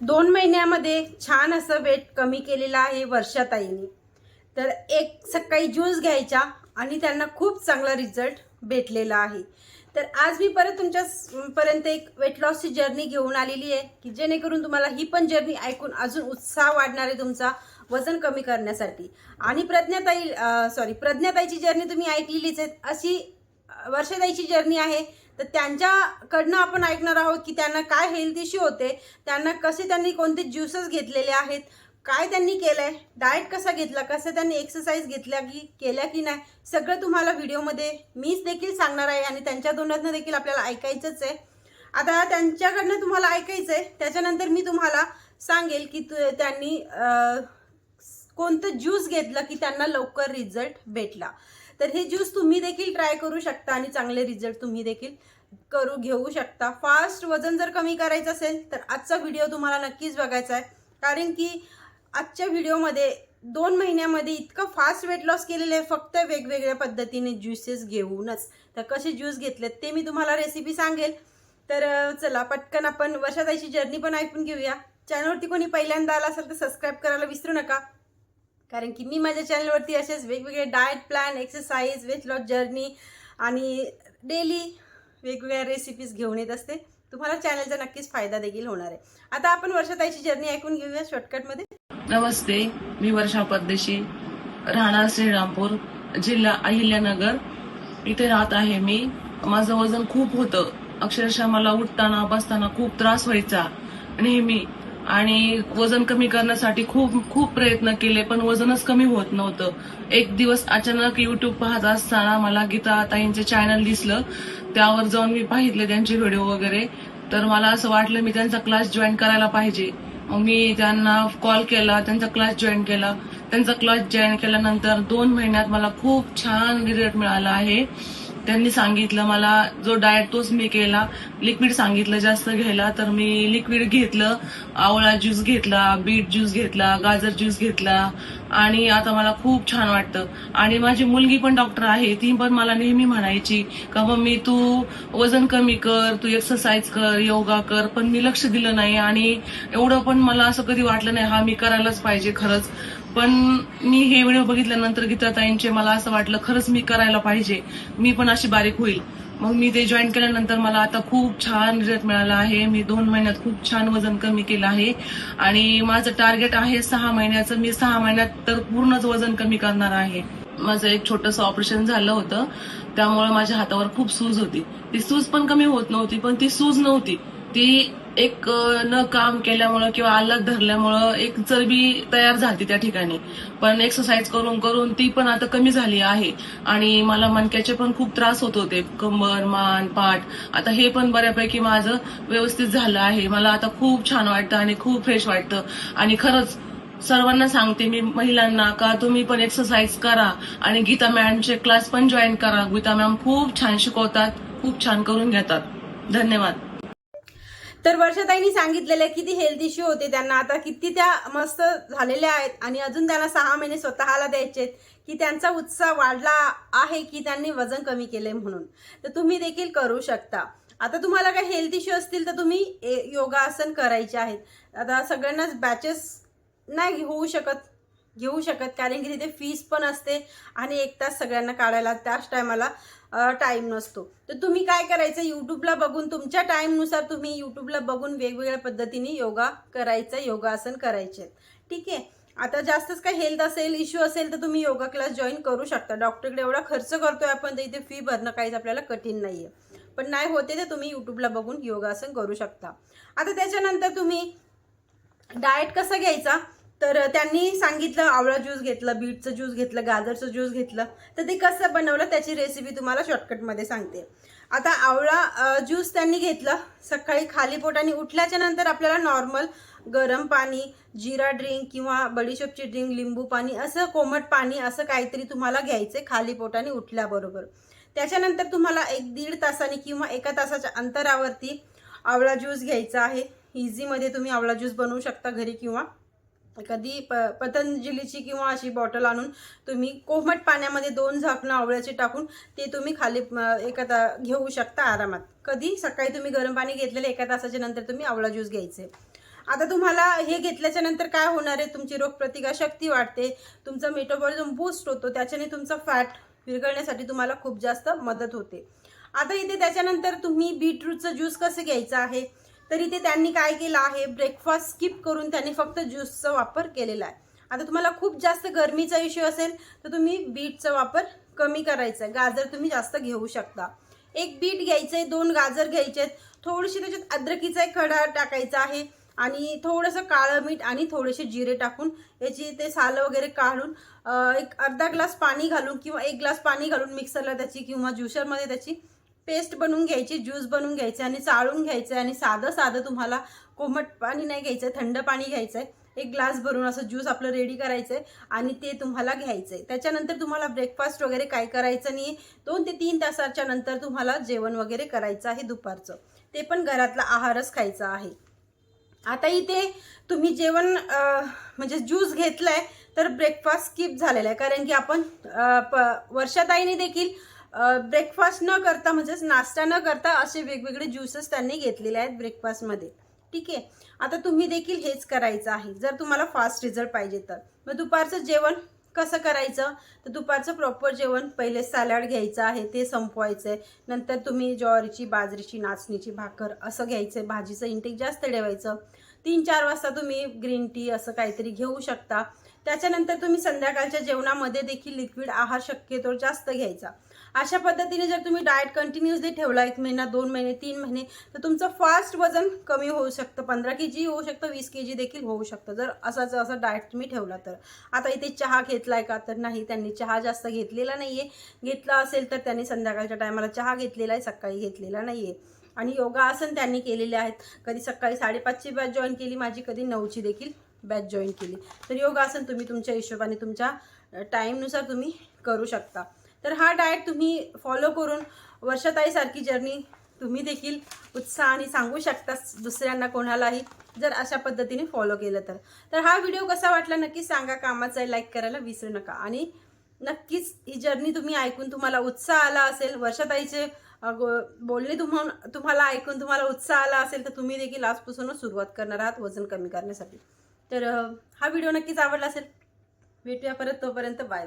दोन महिन्यामध्ये छान असं वेट कमी केलेलं आहे वर्षाताईने. तर एक सकाळी ज्यूस घ्यायचा आणि त्यांना खूप चांगला रिझल्ट भेटलेला आहे. तर आज मी परत तुमच्या पर्यंत एक वेट लॉसची जर्नी घेऊन आलेली आहे की जेणेकरून तुम्हाला ही पण जर्नी ऐकून अजून उत्साह वाढणार आहे तुमचा वजन कमी करण्यासाठी. आणि प्रज्ञाताई सॉरी प्रज्ञाताईची जर्नी तुम्ही ऐकलेलीच आहे अशी वर्षाताईची जर्नी आहे तर त्यांच्याकडनं आपण ऐकणार आहोत की त्यांना काय हेल्थ इश्यू होते त्यांना कसे त्यांनी कोणते ज्युसेस घेतलेले आहेत काय त्यांनी केलं आहे डाएट कसा घेतला कसं त्यांनी एक्सरसाइज घेतल्या की केल्या की नाही सगळं तुम्हाला व्हिडिओमध्ये मीच देखील सांगणार आहे आणि त्यांच्या तोंडातनं देखील आपल्याला ऐकायचंच आहे. आता त्यांच्याकडनं तुम्हाला ऐकायचं आहे त्याच्यानंतर मी तुम्हाला सांगेल की तु- त्यांनी कोणतं ज्यूस घेतलं की त्यांना लवकर रिझल्ट भेटला. तर हे ज्यूस तुम्ही देखील ट्राय करू शकता आणि चांगले रिझल्ट तुम्ही देखील करू घेऊ शकता. फास्ट वजन जर कमी करायचं असेल तर आजचा व्हिडिओ तुम्हाला नक्कीच बघायचा आहे. कारण की आजच्या व्हिडिओमध्ये दोन महिन्यामध्ये इतकं फास्ट वेट लॉस केलेलं आहे फक्त वेगवेगळ्या पद्धतीने ज्युसेस घेऊनच. तर कसे ज्यूस घेतलेत ते मी तुम्हाला रेसिपी सांगेल. तर चला पटकन आपण वर्षाताईची जर्नी पण ऐकून घेऊया. चॅनलवरती कोणी पहिल्यांदा आला असेल तर सबस्क्राईब करायला विसरू नका. कारण की मी माझ्या चॅनलवरती असेच वेगवेगळे diet plan exercise weight loss journey आणि डेली वेगवेगळ्या रेसिपीज घेऊन येत असते. तुम्हाला चॅनलचा नक्कीच फायदा देखील होणार आहे. आता आपण वर्षाताईची जर्नी ऐकून घेऊया शॉर्टकटमध्ये नमस्ते मी वर्षा परदेशी राहणार श्रीरामपूर जिल्हा अहिल्यानगर. इथे राहत आहे मी. माझं वजन खूप होतं. अक्षरशः मला उठताना बसताना खूप त्रास व्हायचा. नेहमी आणि वजन कमी करण्यासाठी खूप खूप प्रयत्न केले पण वजनच कमी होत नव्हतं. एक दिवस अचानक युट्यूब पाहत असताना मला गीता ताईंचे चॅनल दिसलं. त्यावर जाऊन मी पाहितले त्यांचे व्हिडिओ वगैरे. तर मला असं वाटलं मी त्यांचा क्लास जॉईन करायला पाहिजे. मी त्यांना कॉल केला त्यांचा क्लास जॉईन केला. त्यांचा क्लास जॉईन केल्यानंतर दोन महिन्यात मला खूप छान रिझल्ट मिळाला आहे. त्यांनी सांगितलं मला जो डाएट तोच मी केला लिक्विड सांगितलं जास्त घ्यायला तर मी लिक्विड घेतलं आवळा ज्यूस घेतला बीट ज्यूस घेतला गाजर ज्यूस घेतला आणि आता मला खूप छान वाटतं. आणि माझी मुलगी पण डॉक्टर आहे ती पण मला नेहमी म्हणायची का मम्मी तू वजन कमी कर तू एक्सरसाइज कर योगा कर. पण मी लक्ष दिलं नाही आणि एवढं पण मला असं कधी वाटलं नाही हा मी करायलाच पाहिजे खरंच. पण मी हे व्हिडिओ बघितल्यानंतर गीताताईंचे मला असं वाटलं खरंच मी करायला पाहिजे. मी पण अशी बारीक होईल. मग मी ते जॉईन केल्यानंतर मला आता खूप छान रिझल्ट मिळाला आहे. मी दोन महिन्यात खूप छान वजन कमी केलं आहे. आणि माझं टार्गेट आहे सहा महिन्याचं. मी सहा महिन्यात तर पूर्णच वजन कमी करणार आहे. माझं एक छोटंसं ऑपरेशन झालं होतं. त्यामुळे माझ्या हातावर खूप सूज होती. ती सूज पण कमी होत नव्हती पण ती सूज नव्हती. ती एक न काम केल्यामुळं किंवा अलग धरल्यामुळं एक चरबी तयार झाली त्या ठिकाणी. पण एक्सरसाइज करून करून ती पण आता कमी झाली आहे. आणि मला मणक्याचे पण खूप त्रास होत होते. कंबर मान पाठ. आता हे पण बऱ्यापैकी माझं व्यवस्थित झालं आहे. मला आता खूप छान वाटतं आणि खूप फ्रेश वाटतं. आणि खरंच सर्वांना सांगते मी महिलांना का तुम्ही पण एक्सरसाइज करा आणि गीता मॅमचे क्लास पण जॉईन करा. गीता मॅम खूप छान शिकवतात खूप छान करून घेतात. धन्यवाद. तर वर्षाताईंनी सांगितलेलं आहे किती हेल्थ इश्यू होते त्यांना. आता किती त्या मस्त झालेल्या आहेत आणि अजून त्यांना सहा महिने स्वतःला द्यायचे आहेत की त्यांचा उत्साह वाढला आहे की त्यांनी वजन कमी केले म्हणून. तर तुम्ही देखील करू शकता. आता तुम्हाला काही हेल्थ इश्यू असतील तर तुम्ही ए- योगासन करायचे आहेत. आता सगळ्यांनाच बॅचेस नाही होऊ शकत घेऊ शकत कारण की तिथे फीस पण असते आणि एक तास सगळ्यांना काढायला त्याच टायमाला टाईम नसतो. तर तुम्ही काय करायचं? यूट्यूबला बघून तुमच्या टाईमनुसार तुम्ही यूट्यूबला बघून वेगवेगळ्या पद्धतीने योगा करायचा योगासन करायचे. ठीक आहे? आता जास्तच काय हेल्थ असेल इश्यू असेल तर तुम्ही योगा क्लास जॉईन करू शकता. डॉक्टरकडे एवढा खर्च करतोय आपण तर इथे फी भरणं काहीच आपल्याला कठीण नाही आहे पण नाही होते तर तुम्ही यूट्यूबला बघून योगासन करू शकता. आता त्याच्यानंतर तुम्ही डाएट कसा घ्यायचा? तर त्यांनी सांगितलं आवळा ज्यूस घेतलं बीटचं ज्यूस घेतलं गाजरचं ज्यूस घेतलं. तर ते कसं बनवलं त्याची रेसिपी तुम्हाला शॉर्टकटमध्ये सांगते. आता आवळा ज्यूस त्यांनी घेतलं सकाळी खाली पोटाने. उठल्याच्या नंतर आपल्याला नॉर्मल गरम पाणी जिरा ड्रिंक किंवा बडीशोपची ड्रिंक लिंबू पाणी असं कोमट पाणी असं काहीतरी तुम्हाला घ्यायचं खाली पोटाने उठल्याबरोबर. त्याच्यानंतर तुम्हाला एक दीड तासाने किंवा एका तासाच्या अंतरावरती आवळा ज्यूस घ्यायचा आहे. इझीमध्ये तुम्ही आवळा ज्यूस बनवू शकता घरी किंवा कधी प पतंजलीची किंवा अशी बॉटल आणून तुम्ही कोमट पाण्यामध्ये दोन झाकणं आवळ्याचे टाकून ते तुम्ही खाली एका ता घेऊ शकता आरामात. कधी? सकाळी तुम्ही गरम पाणी घेतलेलं एका तासाच्या नंतर तुम्ही आवळा ज्यूस घ्यायचे. आता तुम्हाला हे घेतल्याच्या नंतर काय होणार आहे? तुमची रोगप्रतिकारशक्ती वाढते तुमचं मेटाबॉलिझम बूस्ट होतो त्याच्याने तुमचं फॅट विरघळण्यासाठी तुम्हाला खूप जास्त मदत होते. आता इथे त्याच्यानंतर तुम्ही बीटरूटचं ज्यूस कसं घ्यायचं आहे? तर इथे त्यांनी काय केलं आहे ब्रेकफास्ट स्किप करून त्यांनी फक्त ज्यूसचा वापर केलेला आहे. आता तुम्हाला खूप जास्त गरमीचा इश्यू असेल तर तुम्ही बीटचा वापर कमी करायचा आहे. गाजर तुम्ही जास्त घेऊ शकता. एक बीट घ्यायचं आहे दोन गाजर घ्यायचे आहेत थोडीशी त्याच्यात अद्रकीचा एक खडा टाकायचा आहे आणि थोडंसं काळं मीठ आणि थोडेसे जिरे टाकून याची ते सालं वगैरे काढून एक अर्धा ग्लास पाणी घालून किंवा एक ग्लास पाणी घालून मिक्सरला त्याची किंवा ज्युसरमध्ये त्याची पेस्ट बनवून घ्यायची ज्यूस बनवून घ्यायचे आणि चाळून घ्यायचं आणि साधं साधं तुम्हाला कोमट पाणी नाही घ्यायचं थंड पाणी घ्यायचं आहे एक ग्लास भरून असं ज्यूस आपलं रेडी करायचं आहे आणि ते तुम्हाला घ्यायचं आहे त्याच्यानंतर तुम्हाला ब्रेकफास्ट वगैरे काय करायचं नाही दोन ते तीन तासाच्या नंतर तुम्हाला जेवण वगैरे करायचं आहे दुपारचं. ते पण घरातला आहारच खायचा आहे. आता इथे तुम्ही जेवण म्हणजे ज्यूस घेतलाय तर ब्रेकफास्ट स्किप झालेला आहे. कारण की आपण प- वर्षाताईने देखील ब्रेकफास्ट न करता म्हणजेच नाश्ता न करता असे वेगवेगळे ज्युसेस त्यांनी घेतलेले आहेत ब्रेकफास्टमध्ये ठीक आहे? आता तुम्ही देखील हेच करायचं आहे. जर तुम्हाला फास्ट रिझल्ट पाहिजे तर. मग दुपारचं जेवण कसं करायचं? तर दुपारचं प्रॉपर जेवण पहिले सॅलड घ्यायचं आहे ते संपवायचं आहे नंतर तुम्ही ज्वारीची बाजरीची नाचणीची भाकर असं घ्यायचं आहे भाजीचं इंटेक जास्त ठेवायचं. तीन चार वाजता तुम्ही ग्रीन टी असं काहीतरी घेऊ शकता. त्याच्यानंतर तुम्ही संध्याकाळच्या जेवणामध्ये देखील लिक्विड आहार शक्यतो जास्त घ्यायचा. अशा पद्धतीने जर तुम्ही डाएट कंटिन्युअसली ठेवला एक महिना दोन महिने तीन महिने तर तुमचं फास्ट वजन कमी होऊ शकतं. पंधरा के जी होऊ शकतं वीस के जी देखील होऊ शकतं. जर असाच असं डाएट तुम्ही ठेवला तर. आता इथे चहा घेतलाय का? तर नाही त्यांनी चहा जास्त घेतलेला नाही आहे घेतला असेल तर त्यांनी संध्याकाळच्या टायमाला चहा घेतलेला आहे सकाळी घेतलेला नाही आहे आणि योगासन त्यांनी केलेले आहेत. कधी सकाळी साडेपाचची बॅच जॉईन केली माझी कधी नऊची देखील बॅच जॉईन केली. तर योगासन तुम्ही तुमच्या हिशोबाने तुमच्या टाईमनुसार तुम्ही करू शकता. तर हा डाएट तुम्ही फॉलो करून वर्षाताईसारखी जर्नी तुम्ही देखील उत्साहाने सांगू शकता दुसऱ्यांना कोणालाही जर अशा पद्धतीने फॉलो केलं तर. तर हा व्हिडिओ कसा वाटला नक्की सांगा कामाचा लाईक करायला विसरू नका. आणि नक्कीच ही जर्नी तुम्ही ऐकून तुम्हाला उत्साह आला असेल वर्षाताईचे गो- बोलणे तुम्हा तुम्हाला ऐकून तुम्हाला उत्साह आला असेल तर तुम्ही देखील आजपासूनच सुरुवात करणार आहात वजन कमी करण्यासाठी. तर हा व्हिडिओ नक्कीच आवडला असेल. भेटूया परत तोपर्यंत. बाय